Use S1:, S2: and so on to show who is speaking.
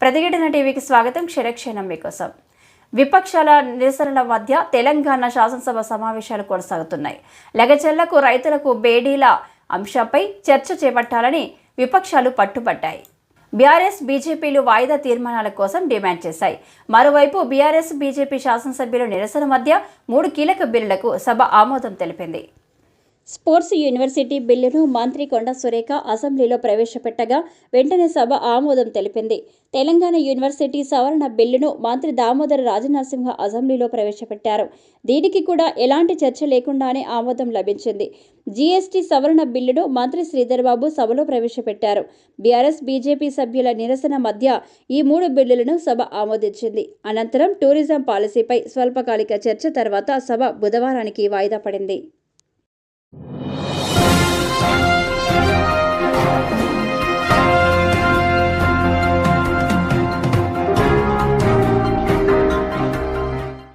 S1: ప్రతిఘటన టీవీకి స్వాగతం. క్షణక్షణం మీకోసం. విపక్షాల నిరసనల మధ్య తెలంగాణ శాసనసభ సమావేశాలు కొనసాగుతున్నాయి. లగచర్లకు రైతులకు బేడీల అంశంపై చర్చ చేపట్టాలని విపక్షాలు పట్టుబట్టాయి. బీఆర్ఎస్ బీజేపీలు వాయిదా తీర్మానాల కోసం డిమాండ్ చేశాయి. మరోవైపు బీఆర్ఎస్ బీజేపీ శాసనసభ్యుల నిరసన మధ్య మూడు కీలక బిల్లులకు సభ ఆమోదం తెలిపింది. స్పోర్ట్స్ యూనివర్సిటీ బిల్లును మంత్రి కొండ సురేఖ అసెంబ్లీలో ప్రవేశపెట్టగా వెంటనే సభ ఆమోదం తెలిపింది. తెలంగాణ యూనివర్సిటీ సవరణ బిల్లును మంత్రి దామోదర రాజనరసింహ అసెంబ్లీలో ప్రవేశపెట్టారు. దీనికి కూడా ఎలాంటి చర్చ లేకుండానే ఆమోదం లభించింది. జీఎస్టీ సవరణ బిల్లును మంత్రి శ్రీధర్బాబు సభలో ప్రవేశపెట్టారు. బీఆర్ఎస్ బీజేపీ సభ్యుల నిరసన మధ్య ఈ మూడు బిల్లులను సభ ఆమోదించింది. అనంతరం టూరిజం పాలసీపై స్వల్పకాలిక చర్చ తర్వాత సభ బుధవారానికి వాయిదా పడింది.